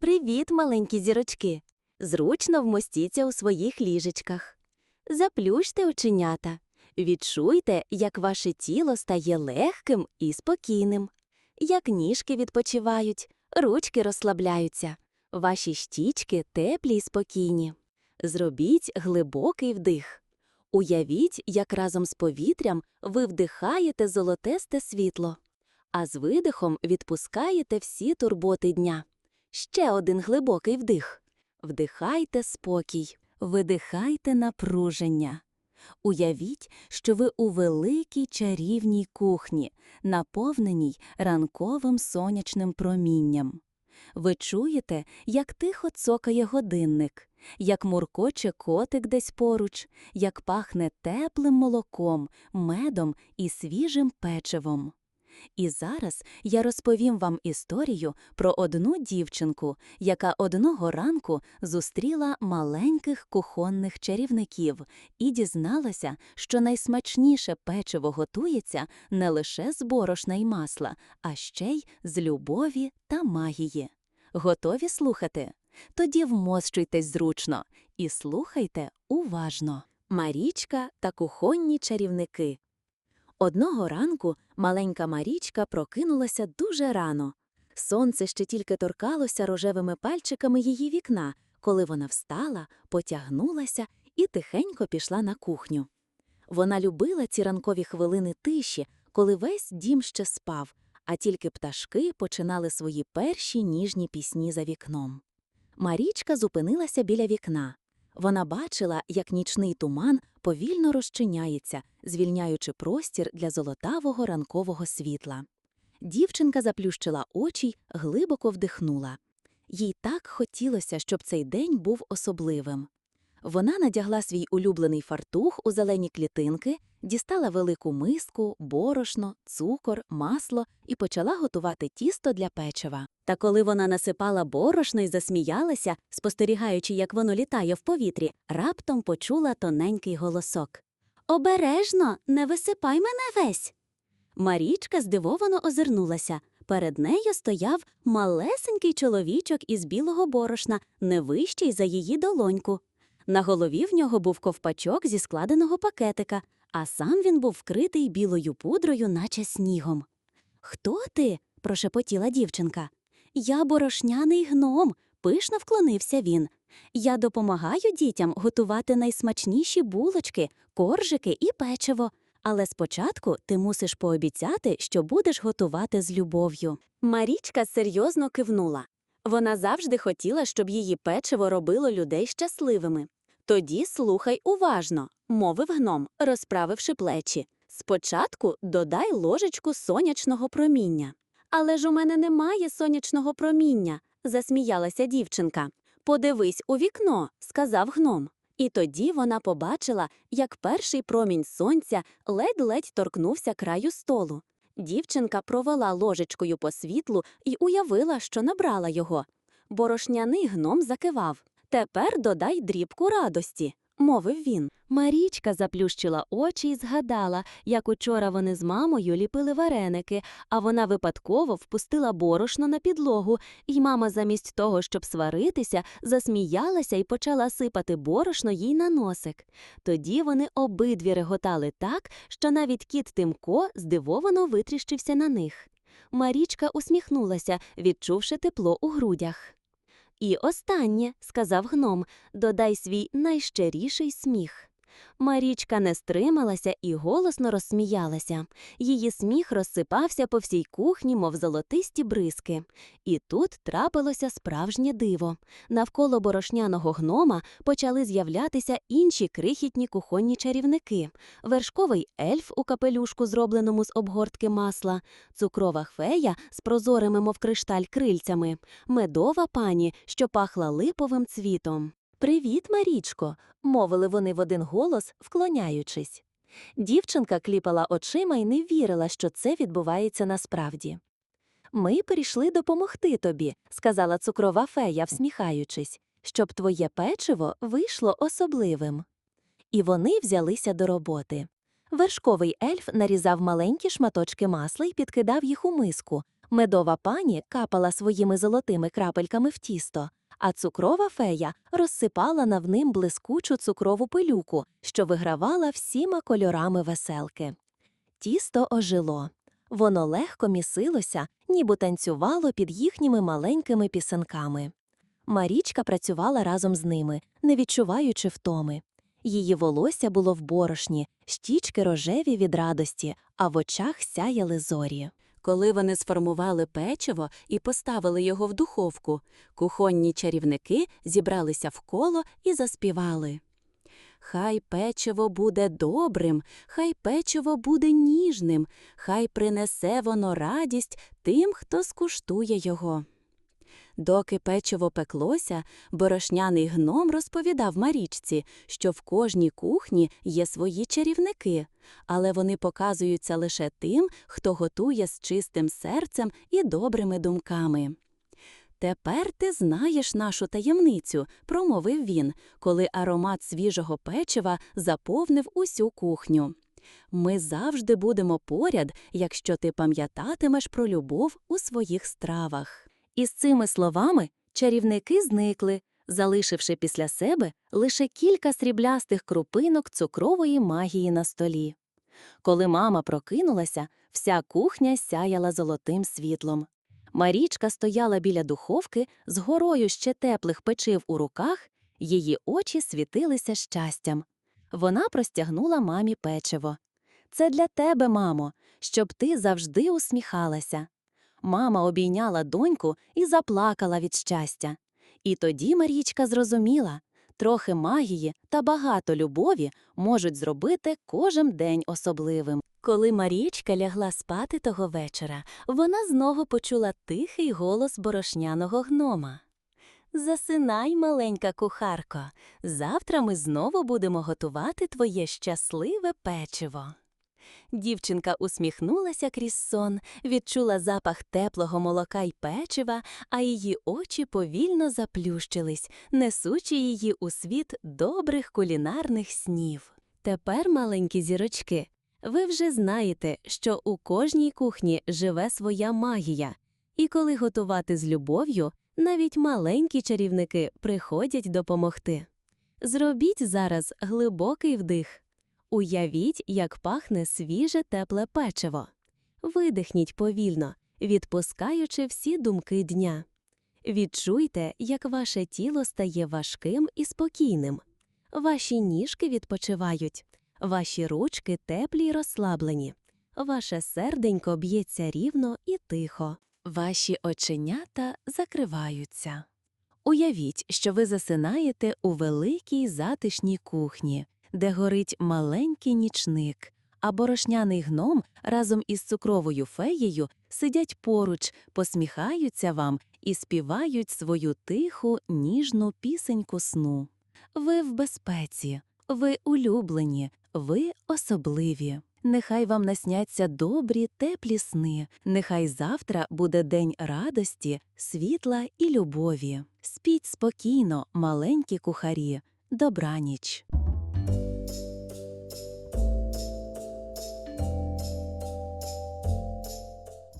Привіт, маленькі зірочки! Зручно вмостіться у своїх ліжечках. Заплющте оченята. Відчуйте, як ваше тіло стає легким і спокійним, як ніжки відпочивають, ручки розслабляються, ваші щічки теплі й спокійні. Зробіть глибокий вдих. Уявіть, як разом з повітрям ви вдихаєте золотесте світло, а з видихом відпускаєте всі турботи дня. Ще один глибокий вдих. Вдихайте спокій, видихайте напруження. Уявіть, що ви у великій чарівній кухні, наповненій ранковим сонячним промінням. Ви чуєте, як тихо цокає годинник, як муркоче котик десь поруч, як пахне теплим молоком, медом і свіжим печивом. І зараз я розповім вам історію про одну дівчинку, яка одного ранку зустріла маленьких кухонних чарівників і дізналася, що найсмачніше печиво готується не лише з борошна й масла, а ще й з любові та магії. Готові слухати? Тоді вмощуйтесь зручно і слухайте уважно. Марічка та кухонні чарівники. Одного ранку маленька Марічка прокинулася дуже рано. Сонце ще тільки торкалося рожевими пальчиками її вікна, коли вона встала, потягнулася і тихенько пішла на кухню. Вона любила ці ранкові хвилини тиші, коли весь дім ще спав, а тільки пташки починали свої перші ніжні пісні за вікном. Марічка зупинилася біля вікна. Вона бачила, як нічний туман повільно розчиняється, звільняючи простір для золотавого ранкового світла. Дівчинка заплющила очі й глибоко вдихнула. Їй так хотілося, щоб цей день був особливим. Вона надягла свій улюблений фартух у зелені клітинки, дістала велику миску, борошно, цукор, масло і почала готувати тісто для печива. Та коли вона насипала борошно і засміялася, спостерігаючи, як воно літає в повітрі, раптом почула тоненький голосок. Обережно, не висипай мене весь. Марічка здивовано озирнулася. Перед нею стояв малесенький чоловічок із білого борошна, не вищий за її долоньку. На голові в нього був ковпачок зі складеного пакетика, а сам він був вкритий білою пудрою, наче снігом. Хто ти? прошепотіла дівчинка. Я борошняний гном, пишно вклонився він. Я допомагаю дітям готувати найсмачніші булочки, коржики і печиво. Але спочатку ти мусиш пообіцяти, що будеш готувати з любов'ю. Марічка серйозно кивнула. Вона завжди хотіла, щоб її печиво робило людей щасливими. Тоді слухай уважно, мовив гном, розправивши плечі. Спочатку додай ложечку сонячного проміння. Але ж у мене немає сонячного проміння, засміялася дівчинка. Подивись у вікно, сказав гном. І тоді вона побачила, як перший промінь сонця ледь-ледь торкнувся краю столу. Дівчинка провела ложечкою по світлу і уявила, що набрала його. Борошняний гном закивав. Тепер додай дрібку радості, мовив він. Марічка заплющила очі і згадала, як учора вони з мамою ліпили вареники, а вона випадково впустила борошно на підлогу, і мама замість того, щоб сваритися, засміялася і почала сипати борошно їй на носик. Тоді вони обидві реготали так, що навіть кіт Тимко здивовано витріщився на них. Марічка усміхнулася, відчувши тепло у грудях. І останнє, сказав гном, додай свій найщиріший сміх. Марічка не стрималася і голосно розсміялася. Її сміх розсипався по всій кухні, мов золотисті бризки. І тут трапилося справжнє диво. Навколо борошняного гнома почали з'являтися інші крихітні кухонні чарівники: вершковий ельф у капелюшку, зробленому з обгортки масла, цукрова фея з прозорими, мов кришталь, крильцями, медова пані, що пахла липовим цвітом. Привіт, Марічко, мовили вони в один голос, вклоняючись. Дівчинка кліпала очима і не вірила, що це відбувається насправді. Ми прийшли допомогти тобі, сказала цукрова фея, всміхаючись, щоб твоє печиво вийшло особливим. І вони взялися до роботи. Вершковий ельф нарізав маленькі шматочки масла і підкидав їх у миску. Медова пані капала своїми золотими крапельками в тісто, а цукрова фея розсипала нав ним блискучу цукрову пилюку, що вигравала всіма кольорами веселки. Тісто ожило. Воно легко місилося, ніби танцювало під їхніми маленькими пісенками. Марічка працювала разом з ними, не відчуваючи втоми. Її волосся було в борошні, щічки рожеві від радості, а в очах сяяли зорі. Коли вони сформували печиво і поставили його в духовку, кухонні чарівники зібралися в коло і заспівали. Хай печиво буде добрим, хай печиво буде ніжним, хай принесе воно радість тим, хто скуштує його. Доки печиво пеклося, борошняний гном розповідав Марічці, що в кожній кухні є свої чарівники, але вони показуються лише тим, хто готує з чистим серцем і добрими думками. Тепер ти знаєш нашу таємницю, промовив він, коли аромат свіжого печива заповнив усю кухню. Ми завжди будемо поряд, якщо ти пам'ятатимеш про любов у своїх стравах. Із цими словами чарівники зникли, залишивши після себе лише кілька сріблястих крупинок цукрової магії на столі. Коли мама прокинулася, вся кухня сяяла золотим світлом. Марічка стояла біля духовки з горою ще теплих печив у руках, її очі світилися щастям. Вона простягнула мамі печиво. Це для тебе, мамо, щоб ти завжди усміхалася. Мама обійняла доньку і заплакала від щастя. І тоді Марічка зрозуміла трохи магії та багато любові можуть зробити кожен день особливим. Коли Марічка лягла спати того вечора, вона знову почула тихий голос борошняного гнома. Засинай, маленька кухарко, завтра ми знову будемо готувати твоє щасливе печиво. Дівчинка усміхнулася крізь сон, відчула запах теплого молока й печива, а її очі повільно заплющились, несучи її у світ добрих кулінарних снів. Тепер, маленькі зірочки, ви вже знаєте, що у кожній кухні живе своя магія, і коли готувати з любов'ю, навіть маленькі чарівники приходять допомогти. Зробіть зараз глибокий вдих. Уявіть, як пахне свіже тепле печиво. Видихніть повільно, відпускаючи всі думки дня. Відчуйте, як ваше тіло стає важким і спокійним. Ваші ніжки відпочивають, ваші ручки теплі й розслаблені, ваше серденько б'ється рівно і тихо, ваші оченята закриваються. Уявіть, що ви засинаєте у великій затишній кухні де горить маленький нічник, а борошняний гном разом із цукровою феєю сидять поруч, посміхаються вам і співають свою тиху, ніжну пісеньку сну. Ви в безпеці, ви улюблені, ви особливі. Нехай вам насняться добрі, теплі сни, нехай завтра буде день радості, світла і любові. Спіть спокійно, маленькі кухарі, добраніч.